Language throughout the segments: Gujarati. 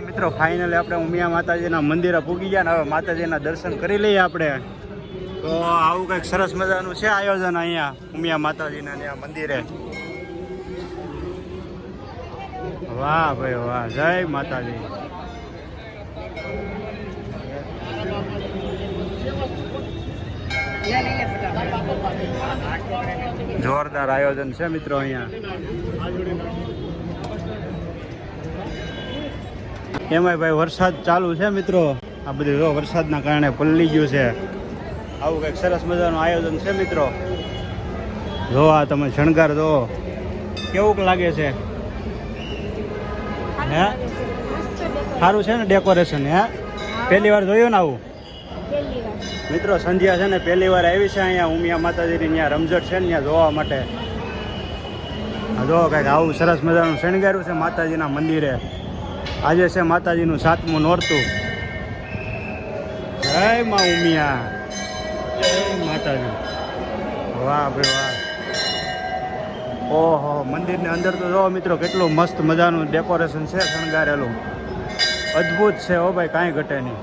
મિત્રો ફાઇનલી આપણે ઉમિયા માતાજીના મંદિરે પૂગી ગયા ને હવે માતાજીના દર્શન કરી લઈએ આપણે. તો આવું કંઈક સરસ મજાનું છે આયોજન અહીંયા, ઉમિયા માતાજીના ત્યાં મંદિરે? વાહ ભાઈ, વાહ, જય માતાજી. જોરદાર આયોજન છે મિત્રો અહીંયા. એમાંય ભાઈ વરસાદ ચાલુ છે મિત્રો. આ બધું જો વરસાદના કારણે પલળી ગયું છે. આવું કંઈક સરસ મજાનું આયોજન છે મિત્રો. જો આ તમે શણગાર જો કેવુંક લાગે છે? હે? સારું છે ને ડેકોરેશન હે? પહેલી વાર જોયું ને આવું? મિત્રો સંધ્યા છે ને પહેલી વાર આવી છે અહીંયા. ઉમિયા માતાજીની ત્યાં રમઝટ છે ને ત્યાં જોવા માટે. જો કંઈક આવું સરસ મજાનું શણગાર્યું છે માતાજીના મંદિરે. આજે છે માતાજીનું સાતમું નોરતું. જય મા ઉમિયા. જય માતાજી. વાહ ભાઈ વાહ. ઓહો, મંદિરની અંદર તો જો મિત્રો કેટલું મસ્ત મજાનું ડેકોરેશન છે, શણગારેલું. અદ્ભુત છે હો ભાઈ, કાંઈ ઘટે નહીં.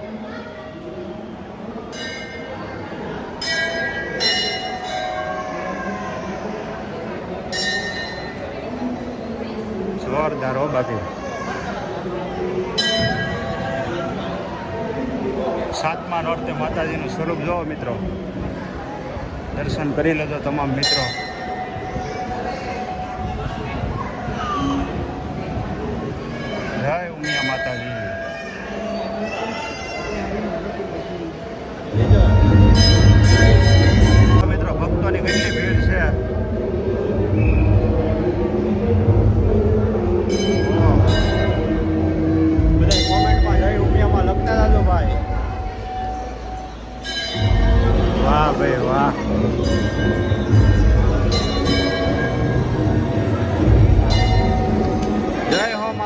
જોરદાર હો બાકી. સાતમા નોરતે માતાજીનું સ્વરૂપ જોવો મિત્રો. દર્શન કરી લેજો તમામ મિત્રો. જય ઉમિયા માતાજી. મિત્રો, ભક્તોની કેટલી ભીડ છે?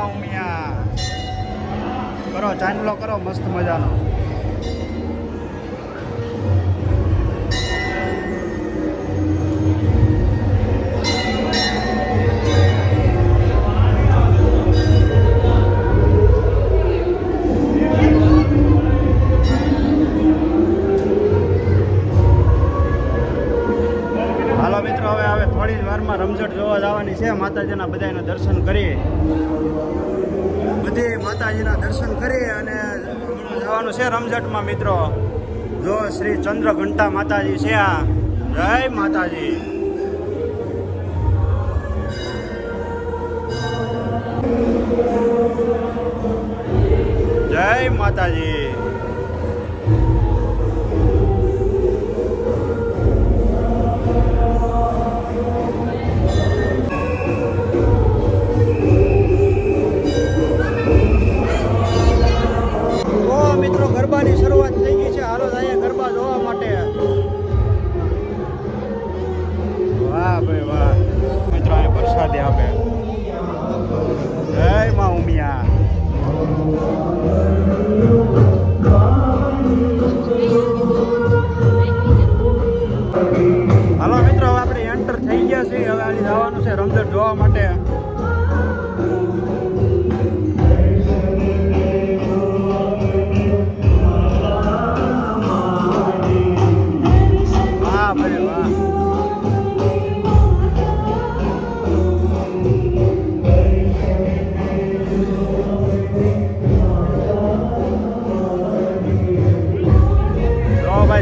ઉમિયા કરો ચાંદલો કરો મસ્ત મજાનો. માતાજીના બધાના દર્શન કરીએ. બધે માતાજીના દર્શન કરીએ અને જવાનું છે રમઝટમાં મિત્રો. જો શ્રી ચંદ્ર ઘંટા માતાજી છે આ. જય માતાજી. જય માતાજી. છે રમઝટ જોવા માટે.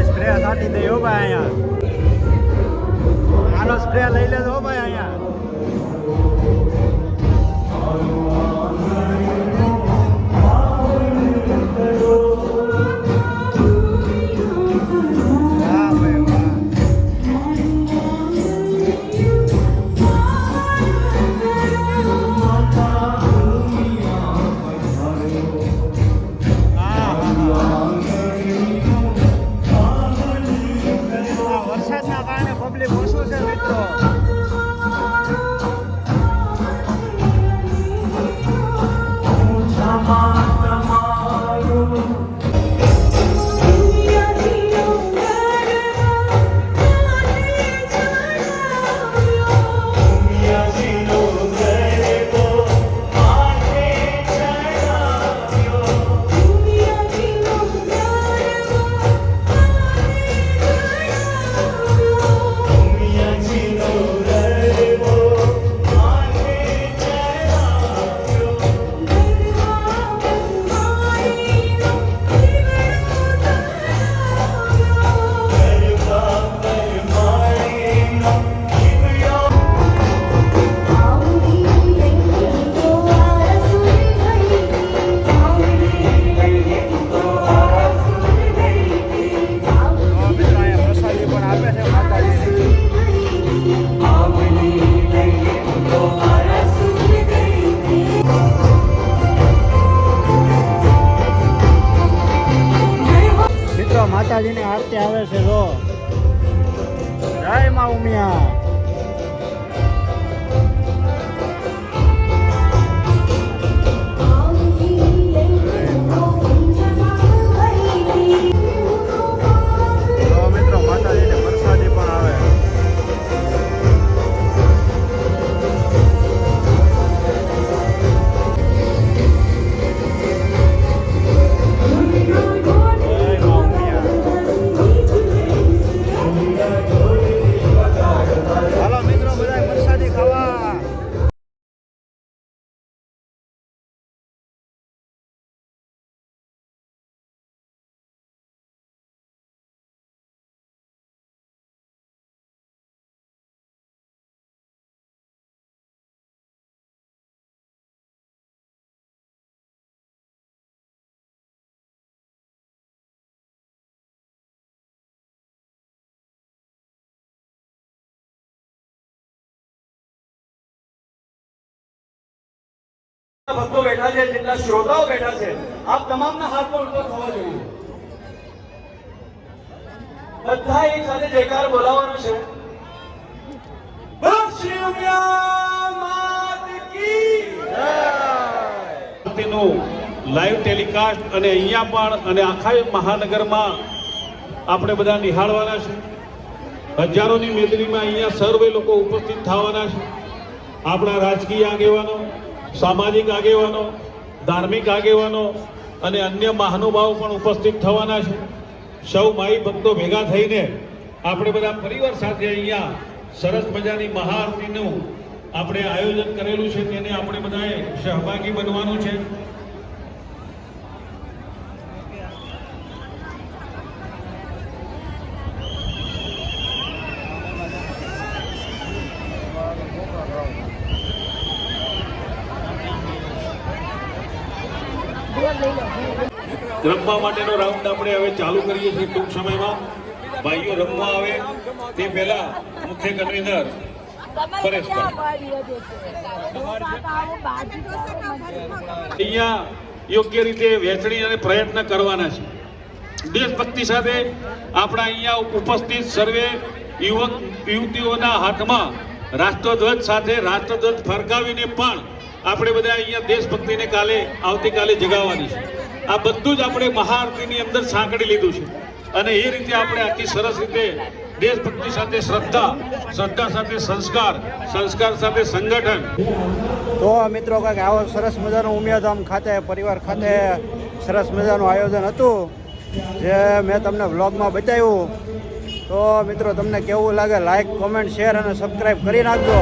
સ્પ્રે સાટી દે ભાઈ અહીંયા. આનો સ્પ્રે લઈ લેજો. ભક્તો બેઠા છે, જેટલા શ્રોતાઓ બેઠા છે, આપ તમામના હાથ પર ઉપર થવા જોઈએ. બધા એક સાથે જયકાર બોલાવવાનો છે. લાઈવ ટેલિકાસ્ટ અને અહીંયા પણ અને આખા મહાનગરમાં આપણે બધા નિહાળવાના છે. હજારોની મેદરીમાં અહીંયા સર્વે લોકો ઉપસ્થિત થવાના છે. આપણા રાજકીય આગેવાનો સામાજિક આગેવાનો, ધાર્મિક આગેવાનો અને અન્ય મહાનુભાવો પણ ઉપસ્થિત થવાના છે. સૌ ભાઈ ભક્તો ભેગા થઈને આપણે બધા પરિવાર સાથે અહીંયા સરસ મજાની મહાઆરતીનું આપણે આયોજન કરેલું છે, તેને આપણે બધાએ સહભાગી બનવાનું છે. રમવા માટેનો રાઉન્ડ આપણે હવે ચાલુ કરીએ છીએ ટૂંક સમયમાં. ભાઈઓ રમવા આવે, તે પહેલા મુખ્ય કન્વીનર અહીંયા યોગ્ય રીતે વહેંચણી અને પ્રયત્ન કરવાના છે. દેશભક્તિ સાથે આપણા અહીંયા ઉપસ્થિત સર્વે યુવક, યુવતીઓના હાથમાં રાષ્ટ્રધ્વજ સાથે રાષ્ટ્રધ્વજ ફરકાવીને પણ આપણે બધા અહીંયા દેશભક્તિને કાલે, આવતીકાલે જગાવવાની છે. આ બધું જ આપણે મહાઆરતીની અંદર સાંકળી લીધું છે. અને એ રીતે આપણે આખી સરસ રીતે દેશભક્તિ સાથે શ્રદ્ધા શ્રદ્ધા સાથે સંસ્કાર સંસ્કાર સાથે સંગઠન. તો મિત્રો કાંઈક આવો સરસ મજાનું ઉમિયાધામ ખાતે, પરિવાર ખાતે સરસ મજાનું આયોજન હતું, જે મેં તમને વ્લોગમાં બતાવ્યું. તો મિત્રો, તમને કેવું લાગે લાઈક કોમેન્ટ શેર અને સબસ્ક્રાઈબ કરી નાખજો.